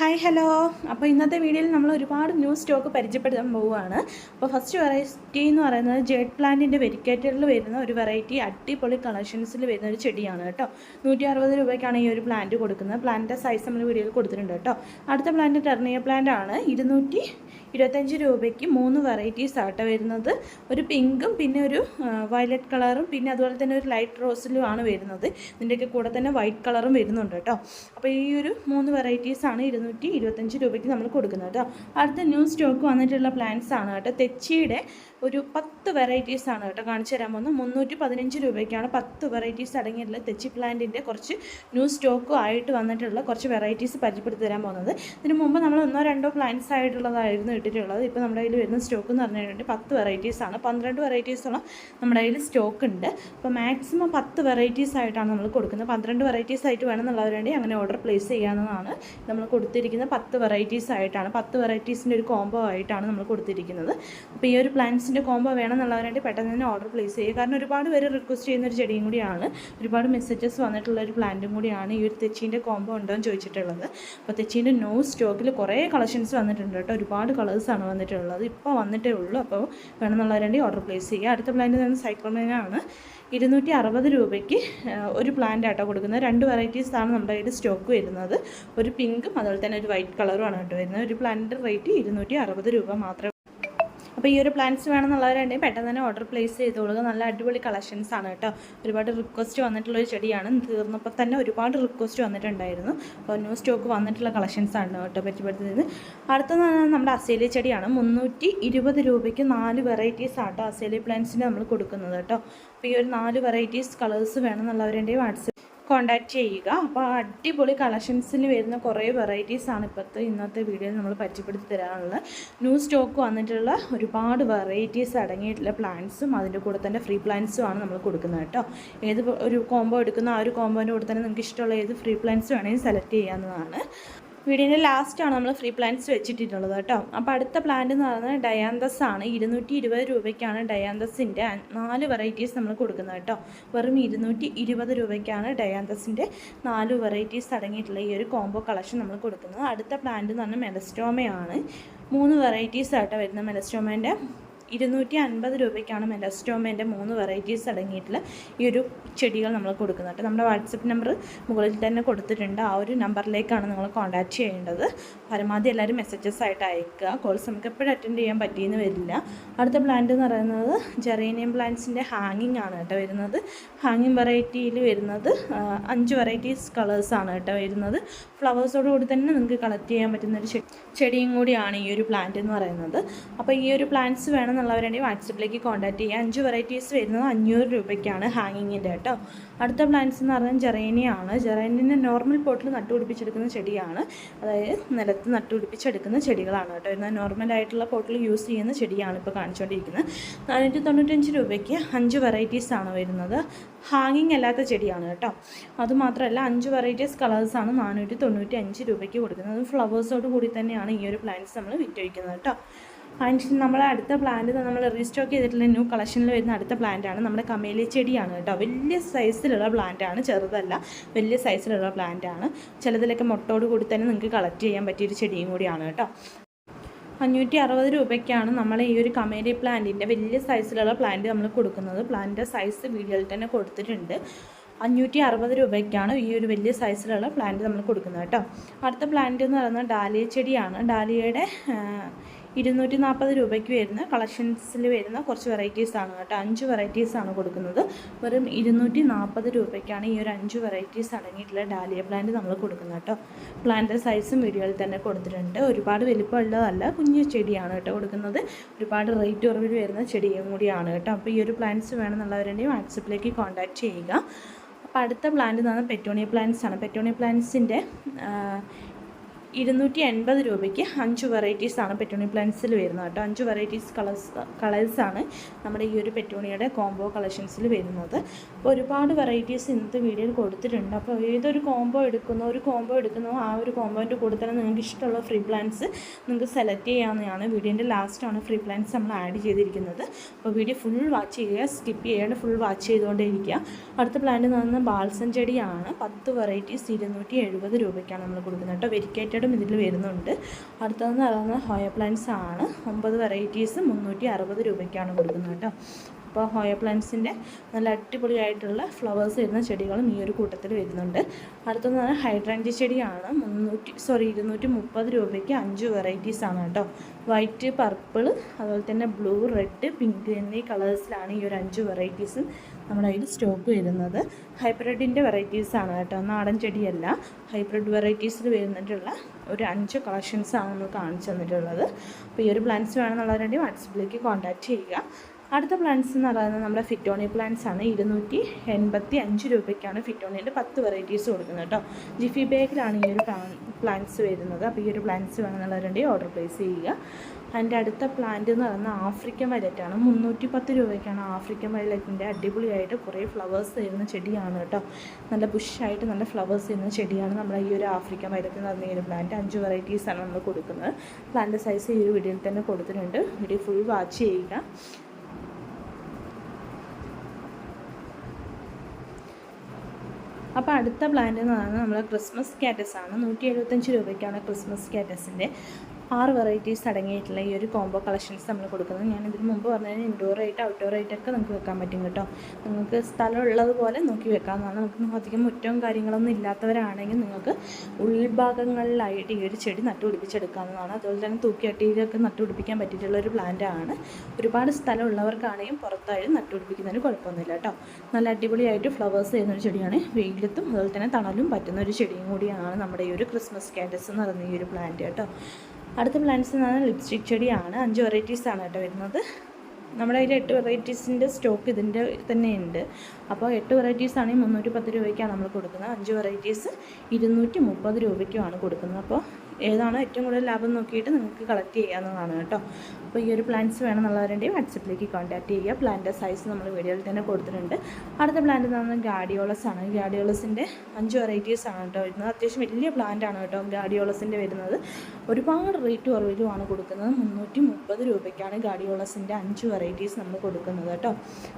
Hi hello അപ്പോൾ ഇന്നത്തെ വീഡിയോയിൽ നമ്മൾ ഒരുപാട് ന്യൂ സ്റ്റോക്ക് പരിചയപ്പെടുത്താൻ പോവുകയാണ്. അപ്പോൾ ഫസ്റ്റ് വെറൈറ്റി എന്ന് പറയുന്നത് ജെഡ് പ്ലാന്റിന്റെ വെരിക്കേറ്ററിൽ വരുന്ന ഒരു വെറൈറ്റി അടിപൊളി കളക്ഷൻസിൽ വരുന്ന ഒരു ചെടിയാണ് കേട്ടോ. നൂറ്റി അറുപത് രൂപയ്ക്കാണ് ഈ ഒരു പ്ലാന്റ് കൊടുക്കുന്നത്. പ്ലാന്റിന്റെ സൈസ് നമ്മൾ വീഡിയോയിൽ കൊടുത്തിട്ടുണ്ട് കേട്ടോ. അടുത്ത പ്ലാന്റ് ടെർണിയ പ്ലാന്റ് ആണ്. ഇരുന്നൂറ്റി ഇരുപത്തഞ്ച് രൂപയ്ക്ക് മൂന്ന് വെറൈറ്റീസ് ആട്ട വരുന്നത്. ഒരു പിങ്കും പിന്നെ ഒരു വയലറ്റ് കളറും പിന്നെ അതുപോലെ തന്നെ ഒരു ലൈറ്റ് റോസിലും ആണ് വരുന്നത്. ഇതിന്റെയൊക്കെ കൂടെ തന്നെ വൈറ്റ് കളറും വരുന്നുണ്ട് കേട്ടോ അപ്പോൾ ഈ ഒരു മൂന്ന് വെറൈറ്റീസ് ആണ് ഇരുന്നൂറ്റി ഇരുപത്തഞ്ച് രൂപയ്ക്ക് നമ്മൾ കൊടുക്കുന്നത് കേട്ടോ അടുത്ത ന്യൂ സ്റ്റോക്ക് വന്നിട്ടുള്ള പ്ലാന്റ്സ് ആണ് കേട്ടോ. തെച്ചിയുടെ ഒരു പത്ത് വെറൈറ്റീസ് ആണ് കേട്ടോ കാണിച്ചു തരാൻ പോകുന്നത്. മുന്നൂറ്റി പതിനഞ്ച് രൂപയ്ക്കാണ് പത്ത് വെറൈറ്റീസ് അടങ്ങിയിട്ടുള്ള തെച്ചി പ്ലാന്റിന്റെ കുറച്ച് ന്യൂ സ്റ്റോക്കും ആയിട്ട് വന്നിട്ടുള്ള കുറച്ച് വെറൈറ്റീസ് പരിചയപ്പെടുത്തി തരാൻ പോകുന്നത്. ഇതിന് മുമ്പ് നമ്മൾ ഒന്നോ രണ്ടോ പ്ലാന്റ്സ് ആയിട്ടുള്ളതായിരുന്നു ഇട്ടിട്ടുള്ളത് ഇപ്പോൾ നമ്മുടെ കയ്യിൽ വരുന്ന സ്റ്റോക്ക് എന്ന് പറഞ്ഞു കഴിഞ്ഞാൽ പത്ത് വെറൈറ്റീസാണ് പന്ത്രണ്ട് വെറൈറ്റീസോളം നമ്മുടെ കയ്യിൽ സ്റ്റോക്ക് ഉണ്ട്. അപ്പോൾ മാക്സിമം പത്ത് വെറൈറ്റീസ് ആയിട്ടാണ് നമ്മൾ കൊടുക്കുന്നത്. പന്ത്രണ്ട് വെറൈറ്റീസ് ആയിട്ട് വേണമെന്നുള്ളവരുണ്ടെങ്കിൽ അങ്ങനെ ഓർഡർ പ്ലേസ് ചെയ്യാവുന്നതാണ്. നമ്മൾ കൊടുത്തിരിക്കുന്ന പത്ത് വെറൈറ്റീസ് ആയിട്ടാണ്. പത്ത് വെറൈറ്റീസിന്റെ ഒരു കോംബോ ആയിട്ടാണ് നമ്മൾ കൊടുത്തിരിക്കുന്നത്. അപ്പോൾ ഈ ഒരു പ്ലാന്റ്സിന്റെ കോംബോ വേണമെന്നുള്ളവരുണ്ടെങ്കിൽ പെട്ടെന്ന് തന്നെ ഓർഡർ പ്ലേസ് ചെയ്യുക. കാരണം ഒരുപാട് പേര് റിക്വസ്റ്റ് ചെയ്യുന്ന ഒരു ചെടിയും കൂടിയാണ്. ഒരുപാട് മെസ്സേജസ് വന്നിട്ടുള്ള ഒരു പ്ലാന്റും കൂടിയാണ് ഈ ഒരു തെച്ചീന്റെ കോംബോ ഉണ്ടോ എന്ന് ചോദിച്ചിട്ടുള്ളത്. അപ്പോൾ തെച്ചീന്റെ നോ സ്റ്റോക്കിൽ കുറേ കളക്ഷൻസ് വന്നിട്ടുണ്ട് കേട്ടോ. ഒരുപാട് കളേഴ്സാണ് വന്നിട്ടുള്ളത്. ഇപ്പോൾ വന്നിട്ടേ ഉള്ളൂ. അപ്പോൾ വേണമെന്നുള്ളവർ വേണ്ടി ഓർഡർ പ്ലേസ് ചെയ്യുക. അടുത്ത പ്ലാന്റ് തന്നെ സൈക്ലോമേനാണ് ഇരുന്നൂറ്റി അറുപത് രൂപയ്ക്ക് ഒരു പ്ലാന്റ് ആട്ടോ കൊടുക്കുന്നത്. രണ്ട് വെറൈറ്റീസാണ് നമ്മുടെ കയ്യിൽ സ്റ്റോക്ക് വരുന്നത്. ഒരു പിങ്കും അതുപോലെ തന്നെ ഒരു വൈറ്റ് കളറുമാണ് കേട്ടോ വരുന്നത്. ഒരു പ്ലാന്റിന്റെ റേറ്റ് ഇരുന്നൂറ്റി അറുപത് രൂപ മാത്രമേ അപ്പോൾ ഈ ഒരു പ്ലാന്റ്സ് വേണമെന്നുള്ളവരുണ്ടെങ്കിൽ പെട്ടെന്ന് തന്നെ ഓർഡർ പ്ലേസ് ചെയ്തോളുക. നല്ല അടിപൊളി കളക്ഷൻസ് ആണ് കേട്ടോ. ഒരുപാട് റിക്വസ്റ്റ് വന്നിട്ടുള്ള ഒരു ചെടിയാണ്. തീർന്നപ്പോൾ തന്നെ ഒരുപാട് റിക്വസ്റ്റ് വന്നിട്ടുണ്ടായിരുന്നു. അപ്പോൾ ന്യൂ സ്റ്റോക്ക് വന്നിട്ടുള്ള കളക്ഷൻസ് ആണ് കേട്ടോ പറ്റിപ്പെടുത്തുന്നത് അടുത്തത് നമ്മുടെ അസേലി ചെടിയാണ്. മുന്നൂറ്റി ഇരുപത് രൂപയ്ക്ക് നാല് വെറൈറ്റീസ് ആട്ടോ അസേലി പ്ലാന്റ്സിന് നമ്മൾ കൊടുക്കുന്നത് കേട്ടോ. അപ്പോൾ ഈ ഒരു നാല് വെറൈറ്റീസ് കളേഴ്സ് വേണമെന്നുള്ളവരുണ്ടെങ്കിൽ വാട്സപ്പ് കോണ്ടാക്ട് ചെയ്യുക. അപ്പോൾ അടിപൊളി കളക്ഷൻസിൽ വരുന്ന കുറേ വെറൈറ്റീസ് ആണ് ഇപ്പോഴത്തെ ഇന്നത്തെ വീഡിയോയിൽ നമ്മൾ പരിചയപ്പെടുത്തി തരാനുള്ളത് ന്യൂ സ്റ്റോക്ക് വന്നിട്ടുള്ള ഒരുപാട് വെറൈറ്റീസ് അടങ്ങിയിട്ടുള്ള പ്ലാന്റ്സും അതിന്റെ കൂടെ തന്നെ ഫ്രീ പ്ലാന്റ്സും ആണ് നമ്മൾ കൊടുക്കുന്നത് കേട്ടോ. ഏത് ഒരു കോംബോ എടുക്കുന്ന ആ ഒരു കോംബോന്റെ കൂടെ തന്നെ നിങ്ങൾക്ക് ഇഷ്ടമുള്ള ഏത് ഫ്രീ പ്ലാന്റ്സ് വേണമെങ്കിൽ സെലക്ട് ചെയ്യാവുന്നതാണ്. വീടിന്റെ ലാസ്റ്റാണ് നമ്മൾ ഫ്രീ പ്ലാന്റ്സ് വെച്ചിട്ടിട്ടുള്ളത് കേട്ടോ. അപ്പോൾ അടുത്ത പ്ലാന്റ് എന്ന് പറയുന്നത് ഡയാന്തസ് ആണ്. ഇരുന്നൂറ്റി ഇരുപത് രൂപയ്ക്കാണ് ഡയാന്തസിന്റെ നാല് വെറൈറ്റീസ് നമ്മൾ കൊടുക്കുന്നത് കേട്ടോ. വെറും ഇരുന്നൂറ്റി ഇരുപത് രൂപയ്ക്കാണ് ഡയാന്തസിന്റെ നാല് വെറൈറ്റീസ് അടങ്ങിയിട്ടുള്ള ഈ ഒരു കോംബോ കളക്ഷൻ നമ്മൾ കൊടുക്കുന്നത്. അടുത്ത പ്ലാന്റ് എന്ന് പറഞ്ഞാൽ മെലസ്റ്റോമയാണ് മൂന്ന് വെറൈറ്റീസ് ആയിട്ടാണ് വരുന്നത് മെലസ്റ്റോമേന്റെ ഇരുന്നൂറ്റി അൻപത് രൂപയ്ക്കാണ് മെലസ്റ്റോമേന്റെ മൂന്ന് വെറൈറ്റീസ് അടങ്ങിയിട്ടുള്ള ഈ ഒരു ചെടികൾ നമ്മൾ കൊടുക്കുന്നത്. നമ്മുടെ വാട്സപ്പ് നമ്പർ മുകളിൽ തന്നെ കൊടുത്തിട്ടുണ്ട്. ആ ഒരു നമ്പറിലേക്കാണ് നിങ്ങൾ കോൺടാക്റ്റ് ചെയ്യേണ്ടത്. പരമാവധി എല്ലാവരും മെസ്സേജസ് ആയിട്ട് അയക്കുക. കോൾസ് നമുക്ക് എപ്പോഴും അറ്റൻഡ് ചെയ്യാൻ പറ്റിയെന്ന് വരില്ല. അടുത്ത പ്ലാന്റ് എന്ന് പറയുന്നത് ജെറേനിയം പ്ലാന്റ്സിന്റെ ഹാങ്ങിങ് ആണ് കേട്ടോ വരുന്നത്. ഹാങ്ങിങ് വെറൈറ്റിയിൽ വരുന്നത് അഞ്ച് വെറൈറ്റീസ് കളേഴ്സാണ് കേട്ടോ വരുന്നത്. ഫ്ലവേഴ്സോടുകൂടി തന്നെ നിങ്ങൾക്ക് കളക്ട് ചെയ്യാൻ പറ്റുന്ന ഒരു ചെടിയും കൂടിയാണ് ഈ ഒരു പ്ലാന്റ് എന്ന് പറയുന്നത്. അപ്പോൾ ഈ ഒരു പ്ലാന്റ്സ് വേണമെന്നുള്ളവരുണ്ടെങ്കിൽ വാട്സപ്പിലേക്ക് കോൺടാക്ട് ചെയ്യുക. അഞ്ച് വെറൈറ്റീസ് വരുന്നത് അഞ്ഞൂറ് രൂപയ്ക്കാണ് ഹാങ്ങിങ്ങിന്റെ കേട്ടോ. അടുത്ത പ്ലാന്റ്സ് എന്ന് പറഞ്ഞാൽ ജെറേനിയാണ് ജെറേനിന്റെ നോർമൽ പോട്ടിൽ നട്ടുപിടിപ്പിച്ചെടുക്കുന്ന ചെടിയാണ്. അതായത് നിലത്ത് നട്ടുപിടിപ്പിച്ചെടുക്കുന്ന ചെടികളാണ് കേട്ടോ. എന്നാൽ നോർമലായിട്ടുള്ള പോട്ടിൽ യൂസ് ചെയ്യുന്ന ചെടിയാണ് ഇപ്പോൾ കാണിച്ചുകൊണ്ടിരിക്കുന്നത്. നാനൂറ്റി തൊണ്ണൂറ്റഞ്ച് രൂപയ്ക്ക് അഞ്ച് വെറൈറ്റീസ് ആണ് വരുന്നത്. ഹാങ്ങിങ് അല്ലാത്ത ചെടിയാണ് കേട്ടോ. അതുമാത്രമല്ല അഞ്ച് വെറൈറ്റീസ് കളേഴ്സാണ് നാനൂറ്റി തൊണ്ണൂറ്റി അഞ്ച് രൂപയ്ക്ക് കൊടുക്കുന്നത്. ഫ്ലവേഴ്സോട് കൂടി തന്നെയാണ് ഈ ഒരു പ്ലാന്റ്സ് നമ്മൾ വിറ്റഴിക്കുന്നത് കേട്ടോ. ആൻഡ് നമ്മളെ അടുത്ത പ്ലാന്റ് നമ്മൾ റീസ്റ്റോക്ക് ചെയ്തിട്ടുള്ള ന്യൂ കളക്ഷനിൽ വരുന്ന അടുത്ത പ്ലാന്റ് ആണ്. നമ്മുടെ കമേലി ചെടിയാണ് കേട്ടോ. വലിയ സൈസിലുള്ള പ്ലാന്റ് ആണ്. ചെറുതല്ല വലിയ സൈസിലുള്ള പ്ലാന്റ് ആണ്. ചിലതിലൊക്കെ മുട്ടോട് കൂടി തന്നെ നിങ്ങൾക്ക് കളക്ട് ചെയ്യാൻ പറ്റിയൊരു ചെടിയും കൂടിയാണ് കേട്ടോ. അഞ്ഞൂറ്റി അറുപത് രൂപയ്ക്കാണ് നമ്മൾ ഈ ഒരു കമേരി പ്ലാന്റിന്റെ വലിയ സൈസിലുള്ള പ്ലാന്റ് നമ്മൾ കൊടുക്കുന്നത്. പ്ലാന്റിന്റെ സൈസ് വീഡിയോയിൽ തന്നെ കൊടുത്തിട്ടുണ്ട്. അഞ്ഞൂറ്റി അറുപത് രൂപയ്ക്കാണ് ഈ ഒരു വലിയ സൈസിലുള്ള പ്ലാന്റ് നമ്മൾ കൊടുക്കുന്നത് കേട്ടോ. അടുത്ത പ്ലാന്റ് എന്ന് പറയുന്നത് ഡാലിയ ചെടിയാണ്. ഡാലിയയുടെ ഇരുന്നൂറ്റി നാൽപ്പത് രൂപയ്ക്ക് വരുന്ന കളക്ഷൻസിൽ വരുന്ന കുറച്ച് വെറൈറ്റീസ് ആണ് കേട്ടോ. അഞ്ച് വെറൈറ്റീസ് ആണ് കൊടുക്കുന്നത്. വെറും ഇരുന്നൂറ്റി നാൽപ്പത് രൂപയ്ക്കാണ് ഈ ഒരു അഞ്ച് വെറൈറ്റീസ് അടങ്ങിയിട്ടുള്ള ഡാലിയ പ്ലാന്റ് നമ്മൾ കൊടുക്കുന്നത് കേട്ടോ. പ്ലാന്റ് സൈസും വീഡിയോയിൽ തന്നെ കൊടുത്തിട്ടുണ്ട്. ഒരുപാട് വലിപ്പമുള്ളതല്ല കുഞ്ഞു ചെടിയാണ് കേട്ടോ കൊടുക്കുന്നത്. ഒരുപാട് റേറ്റ് കുറവിൽ വരുന്ന ചെടിയും കൂടിയാണ് കേട്ടോ. അപ്പോൾ ഈ ഒരു പ്ലാന്റ്സ് വേണമെന്നുള്ളവരുണ്ടെങ്കിൽ വാട്സപ്പിലേക്ക് കോൺടാക്റ്റ് ചെയ്യുക. അപ്പോൾ അടുത്ത പ്ലാന്റ് എന്ന് പറഞ്ഞാൽ പെറ്റോണിയ പ്ലാന്റ്സ് ആണ്. പെറ്റോണിയ പ്ലാന്റ്സിന്റെ ഇരുന്നൂറ്റി എൺപത് രൂപയ്ക്ക് അഞ്ച് വെറൈറ്റീസാണ് പെറ്റോണി പ്ലാന്റ്സിൽ വരുന്നത് കേട്ടോ. അഞ്ച് വെറൈറ്റീസ് കളേഴ്സ് കളേഴ്സാണ് നമ്മുടെ ഈ ഒരു പെറ്റോണിയുടെ കോംബോ കളക്ഷൻസിൽ വരുന്നത്. അപ്പോൾ ഒരുപാട് വെറൈറ്റീസ് ഇന്നത്തെ വീഡിയോയിൽ കൊടുത്തിട്ടുണ്ട്. അപ്പോൾ ഏതൊരു കോംബോ എടുക്കുന്നോ ഒരു കോംബോ എടുക്കുന്നോ ആ ഒരു കോംബോന്റെ കൂടെ തന്നെ നിങ്ങൾക്ക് ഇഷ്ടമുള്ള ഫ്രീ പ്ലാന്റ്സ് നിങ്ങൾക്ക് സെലക്ട് ചെയ്യാവുന്നതാണ്. വീഡിയോന്റെ ലാസ്റ്റാണ് ഫ്രീ പ്ലാന്റ്സ് നമ്മൾ ആഡ് ചെയ്തിരിക്കുന്നത്. അപ്പോൾ വീഡിയോ ഫുൾ വാച്ച് ചെയ്യുക സ്കിപ്പ് ചെയ്യാണ്ട് ഫുൾ വാച്ച് ചെയ്തുകൊണ്ടേ ഇരിക്കുക അടുത്ത പ്ലാന്റ് എന്ന് പറയുന്നത് ബാൾസൻ ചെടിയാണ്. പത്ത് വെറൈറ്റീസ് ഇരുന്നൂറ്റി രൂപയ്ക്കാണ് നമ്മൾ കൊടുക്കുന്നത് കേട്ടോ. വെരിക്കേറ്റഡ് ഓർക്കിഡും ഇതിൽ വരുന്നുണ്ട്. അടുത്തതെന്ന് പറയുന്നത് ഹോയ പ്ലാന്റ്സ് ആണ്. ഒമ്പത് വെറൈറ്റീസ് മുന്നൂറ്റി അറുപത് രൂപയ്ക്കാണ് കൊടുക്കുന്നത് കേട്ടോ. അപ്പോൾ ഹോയ പ്ലാന്റ്സിന്റെ നല്ല അടിപൊളിയായിട്ടുള്ള ഫ്ലവേഴ്സ് വരുന്ന ചെടികളും ഈ ഒരു കൂട്ടത്തിൽ വരുന്നുണ്ട്. അടുത്തെന്ന് പറഞ്ഞാൽ ഹൈഡ്രാഞ്ചി ചെടിയാണ്. മുന്നൂറ്റി സോറി ഇരുന്നൂറ്റി മുപ്പത് രൂപയ്ക്ക് അഞ്ച് വെറൈറ്റീസ് ആണ് കേട്ടോ. വൈറ്റ് പർപ്പിൾ അതുപോലെ തന്നെ ബ്ലൂ റെഡ് പിങ്ക് എന്നീ കളേഴ്സിലാണ് ഈ ഒരു അഞ്ച് വെറൈറ്റീസും നമ്മുടെ കയ്യിൽ സ്റ്റോക്ക് വരുന്നത്. ഹൈബ്രിഡിന്റെ വെറൈറ്റീസാണ് കേട്ടോ. നാടൻ ചെടിയല്ല. ഹൈബ്രിഡ് വെറൈറ്റീസിൽ വരുന്നിട്ടുള്ള ഒരു അഞ്ച് കളക്ഷൻസാണ് നമ്മൾ കാണിച്ചു തന്നിട്ടുള്ളത്. അപ്പോൾ ഈ ഒരു പ്ലാന്റ്സ് വേണമെന്നുള്ളവരുണ്ടെങ്കിൽ വാട്സപ്പിലേക്ക് കോൺടാക്റ്റ് ചെയ്യുക. അടുത്ത പ്ലാന്റ്സ് എന്ന് പറയുന്നത് നമ്മുടെ ഫിറ്റോണി പ്ലാന്റ്സ് ആണ്. ഇരുന്നൂറ്റി എൺപത്തി അഞ്ച് രൂപയ്ക്കാണ് ഫിറ്റോണിയുടെ പത്ത് വെറൈറ്റീസ് കൊടുക്കുന്നത് കേട്ടോ. ജിഫി ബാഗിലാണ് ഈ ഒരു പ്ലാന്റ്സ് വരുന്നത്. അപ്പോൾ ഈ ഒരു പ്ലാന്റ്സ് വേണമെന്നുള്ളവരുണ്ടെങ്കിൽ ഓർഡർ പ്ലേസ് ചെയ്യുക. അതിന്റെ അടുത്ത പ്ലാന്റ് എന്ന് പറയുന്നത് ആഫ്രിക്കൻ വയലറ്റാണ് മുന്നൂറ്റി പത്ത് രൂപയ്ക്കാണ് ആഫ്രിക്കൻ വയലറ്റിന്റെ അടിപൊളിയായിട്ട് കുറേ ഫ്ലവേഴ്സ് തരുന്ന ചെടിയാണ് കേട്ടോ. നല്ല ബുഷായിട്ട് നല്ല ഫ്ലവേഴ്സ് തരുന്ന ചെടിയാണ് നമ്മുടെ ഈ ഒരു ആഫ്രിക്കൻ വയലറ്റ് എന്ന് പറഞ്ഞ ഒരു പ്ലാന്റ് അഞ്ച് വെറൈറ്റീസാണ് നമ്മൾ കൊടുക്കുന്നത്. പ്ലാന്റ് സൈസ് ഈ ഒരു വീഡിയോയിൽ തന്നെ കൊടുത്തിട്ടുണ്ട്. വീഡിയോ ഫുൾ വാച്ച് ചെയ്യുക. അപ്പോൾ അടുത്ത പ്ലാന്റ് എന്ന് പറയുന്നത് നമ്മുടെ ക്രിസ്മസ് കാറ്റസ് ആണ്. നൂറ്റി എഴുപത്തഞ്ച് രൂപയ്ക്കാണ് ക്രിസ്മസ് കാറ്റസിന്റെ ആറ് വെറൈറ്റീസ് അടങ്ങിയിട്ടുള്ള ഈ ഒരു കോംബോ കളക്ഷൻസ് നമ്മൾ കൊടുക്കുന്നത്. ഞാൻ ഇതിന് മുമ്പ് പറഞ്ഞാൽ ഇൻഡോർ ആയിട്ട് ഔട്ട്ഡോർ ആയിട്ടൊക്കെ നമുക്ക് വെക്കാൻ പറ്റും കേട്ടോ. നിങ്ങൾക്ക് സ്ഥലം ഉള്ളതുപോലെ നോക്കി വെക്കാവുന്നതാണ്. നമുക്ക് അധികം മുറ്റവും കാര്യങ്ങളൊന്നും ഇല്ലാത്തവരാണെങ്കിൽ നിങ്ങൾക്ക് ഉൾഭാഗങ്ങളിലായിട്ട് ഈ ഒരു ചെടി നട്ടുപിടിപ്പിച്ചെടുക്കാവുന്നതാണ് അതുപോലെ തന്നെ തൂക്കിയട്ടിയിലൊക്കെ നട്ടുപിടിപ്പിക്കാൻ പറ്റിയിട്ടുള്ള ഒരു പ്ലാന്റ് ആണ്. ഒരുപാട് സ്ഥലം ഉള്ളവർക്കാണെങ്കിൽ പുറത്തായാലും നട്ടുപിടിപ്പിക്കുന്നതിന് കുഴപ്പമൊന്നുമില്ല കേട്ടോ. നല്ല അടിപൊളിയായിട്ട് ഫ്ലവേഴ്സ് ചെയ്യുന്ന ഒരു ചെടിയാണ്. വെയിലത്തും അതുപോലെ തന്നെ തണലും പറ്റുന്ന ഒരു ചെടിയും കൂടിയാണ് നമ്മുടെ ഈ ഒരു ക്രിസ്മസ് കാൻഡസ് എന്ന് പറയുന്ന ഈ ഒരു പ്ലാന്റ് കേട്ടോ. അടുത്ത പ്ലാന്റ്സ് എന്ന് പറഞ്ഞാൽ ലിപ്സ്റ്റിക് ചെടിയാണ്. അഞ്ച് വെറൈറ്റീസ് ആണ് കേട്ടോ വരുന്നത്. നമ്മുടെ കയ്യിൽ എട്ട് വെറൈറ്റീസിന്റെ സ്റ്റോക്ക് ഇതിന്റെ തന്നെയുണ്ട്. അപ്പോൾ എട്ട് വെറൈറ്റീസ് ആണെങ്കിൽ മുന്നൂറ്റി പത്ത് രൂപയ്ക്കാണ് നമ്മൾ കൊടുക്കുന്നത്. അഞ്ച് വെറൈറ്റീസ് ഇരുന്നൂറ്റി മുപ്പത് രൂപയ്ക്കുമാണ് കൊടുക്കുന്നത്. അപ്പോൾ ഏതാണ് ഏറ്റവും കൂടുതൽ ലാഭം നോക്കിയിട്ട് നിങ്ങൾക്ക് കളക്ട് ചെയ്യാവുന്നതാണ് കേട്ടോ. അപ്പോൾ ഈ ഒരു പ്ലാന്റ്സ് വേണമെന്നുള്ളവരുണ്ടെങ്കിൽ വാട്സപ്പിലേക്ക് കോൺടാക്ട് ചെയ്യുക. പ്ലാന്റ് സൈസ് നമ്മൾ വീഡിയോയിൽ തന്നെ കൊടുത്തിട്ടുണ്ട്. അടുത്ത പ്ലാന്റ് എന്ന് പറഞ്ഞാൽ ഗാഡിയോളസ് ആണ്. ഗാഡിയോളസിന്റെ അഞ്ച് വെറൈറ്റീസ് ആണ് കേട്ടോ വരുന്നത്. അത്യാവശ്യം വലിയ പ്ലാന്റ് ആണ് കേട്ടോ ഗാഡിയോളസിന്റെ വരുന്നത്. ഒരുപാട് റേറ്റ് കുറവിലുമാണ് കൊടുക്കുന്നത്. മുന്നൂറ്റി മുപ്പത് രൂപയ്ക്കാണ് ഗാഡിയോളസിന്റെ അഞ്ച് വെറൈറ്റീസ് നമ്മൾ കൊടുക്കുന്നത് കേട്ടോ.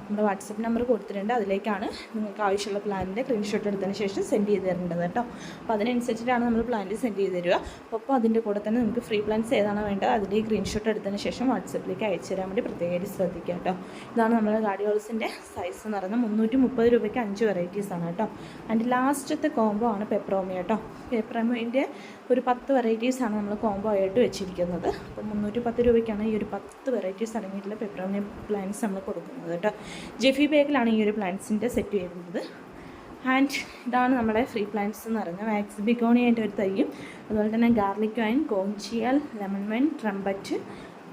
നമ്മുടെ വാട്സപ്പ് നമ്പർ കൊടുത്തിട്ടുണ്ട്. അതിലേക്കാണ് നിങ്ങൾക്ക് ആവശ്യമുള്ള പ്ലാനിന്റെ സ്ക്രീൻഷോട്ട് എടുത്തതിന് ശേഷം സെൻഡ് ചെയ്ത് തരേണ്ടത് കേട്ടോ. അപ്പോൾ അതിനനുസരിച്ചിട്ടാണ് നമ്മൾ പ്ലാന്റ് സെൻഡ് ചെയ്ത് തരിക. അപ്പോൾ അതിന്റെ കൂടെ തന്നെ നമുക്ക് ഫ്രീ പ്ലാൻസ് ഏതാണ് വേണ്ടത് അതിന്റെ സ്ക്രീൻഷോട്ട് എടുത്തതിന് ശേഷം വാട്സപ്പിലേക്ക് അയച്ചു തരാൻ വേണ്ടി പ്രത്യേകമായിട്ട് ശ്രദ്ധിക്കുക കേട്ടോ. ഇതാണ് നമ്മുടെ ഗാഡിയോൾസിന്റെ സൈസ് എന്ന് പറയുന്നത് മുന്നൂറ്റി മുപ്പത് രൂപയ്ക്ക് അഞ്ച് വെറൈറ്റീസ് ആണ് കേട്ടോ. അതിന്റെ ലാസ്റ്റത്തെ കോംബോ ആണ് പെപ്രോമിയ കേട്ടോ. പെപ്രോമിന്റെ ഒരു പത്ത് വെറൈറ്റീസ് ആണ് നമ്മൾ കോംബോ ആയിട്ട് വെച്ചിരിക്കുന്നത്. അപ്പോൾ മുന്നൂറ്റി പത്ത് രൂപയ്ക്കാണ് ഈ ഒരു പത്ത് വെറൈറ്റീസ് അടങ്ങിയിട്ടുള്ള പെപ്രോമിയ പ്ലാൻസ് നമ്മൾ കൊടുക്കുന്നത് കേട്ടോ. ജെഫി ബാഗിലാണ് ഈ ഒരു പ്ലാന്റ്സിന്റെ സെറ്റ് വരുന്നത് ആൻഡ് ഇതാണ് നമ്മുടെ ഫ്രീ പ്ലാന്റ്സ് എന്ന് പറയുന്നത്. വാക്സ് ബിഗോണിയായിട്ട് ഒരു തൈയും അതുപോലെ തന്നെ ഗാർലിക് വൈൻ കോഞ്ചിയൽ ലെമൺ വൈൻ ട്രംബറ്റ്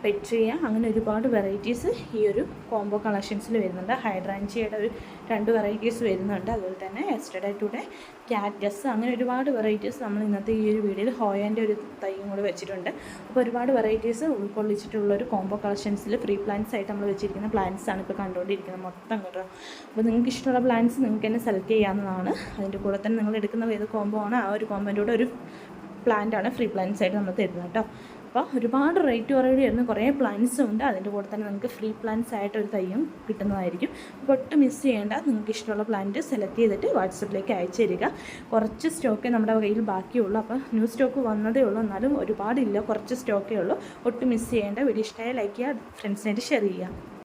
പെട്രിയ അങ്ങനെ ഒരുപാട് വെറൈറ്റീസ് ഈ ഒരു കോംബോ കളക്ഷൻസിൽ വരുന്നുണ്ട്. ഹൈഡ്രാഞ്ചിയുടെ ഒരു രണ്ട് വെറൈറ്റീസ് വരുന്നുണ്ട്. അതുപോലെ തന്നെ എസ്റ്റഡേ ടുഡേ ക്യാറ്റസ് അങ്ങനെ ഒരുപാട് വെറൈറ്റീസ് നമ്മൾ ഇന്നത്തെ ഈ ഒരു വീഡിയോയിൽ ഹോയന്റെ ഒരു തൈയും കൂടെ വെച്ചിട്ടുണ്ട്. അപ്പോൾ ഒരുപാട് വെറൈറ്റീസ് ഉൾക്കൊള്ളിച്ചിട്ടുള്ള ഒരു കോംബോ കളക്ഷൻസിൽ ഫ്രീ പ്ലാന്റ്സ് ആയിട്ട് നമ്മൾ വെച്ചിരിക്കുന്ന പ്ലാന്റ്സ് ആണ് ഇപ്പോൾ കണ്ടുകൊണ്ടിരിക്കുന്നത് മൊത്തം കേട്ടോ. അപ്പോൾ നിങ്ങൾക്ക് ഇഷ്ടമുള്ള പ്ലാന്റ്സ് നിങ്ങൾക്ക് തന്നെ സെലക്ട് ചെയ്യാവുന്നതാണ്. അതിന്റെ കൂടെ തന്നെ നിങ്ങൾ എടുക്കുന്ന ഏത് കോംബോ ആണ് ആ ഒരു കോമ്പോന്റെ കൂടെ ഒരു പ്ലാന്റ് ആണ് ഫ്രീ പ്ലാന്റ്സ് ആയിട്ട് നമ്മൾ തരുന്നത് കേട്ടോ. അപ്പോൾ ഒരുപാട് റേറ്റ് കുറവിൽ വരുന്ന കുറേ പ്ലാന്റ്സും ഉണ്ട്. അതിന്റെ കൂടെ തന്നെ നമുക്ക് ഫ്രീ പ്ലാന്റ്സ് ആയിട്ട് ഒരു തയ്യും കിട്ടുന്നതായിരിക്കും. അപ്പോൾ ഒട്ടും മിസ് ചെയ്യേണ്ട. നിങ്ങൾക്ക് ഇഷ്ടമുള്ള പ്ലാന്റ് സെലക്ട് ചെയ്തിട്ട് വാട്സപ്പിലേക്ക് അയച്ചു തരിക. കുറച്ച് സ്റ്റോക്ക് നമ്മുടെ കയ്യിൽ ബാക്കിയുള്ളൂ. അപ്പോൾ ന്യൂ സ്റ്റോക്ക് വന്നതേ ഉള്ളൂ. എന്നാലും ഒരുപാടില്ല. കുറച്ച് സ്റ്റോക്കേ ഉള്ളൂ. ഒട്ടും മിസ് ചെയ്യേണ്ട. വീഡിയോ ഇഷ്ടമായ ലൈക്ക് ചെയ്യുക. ഫ്രണ്ട്സിനായിട്ട് ഷെയർ ചെയ്യുക.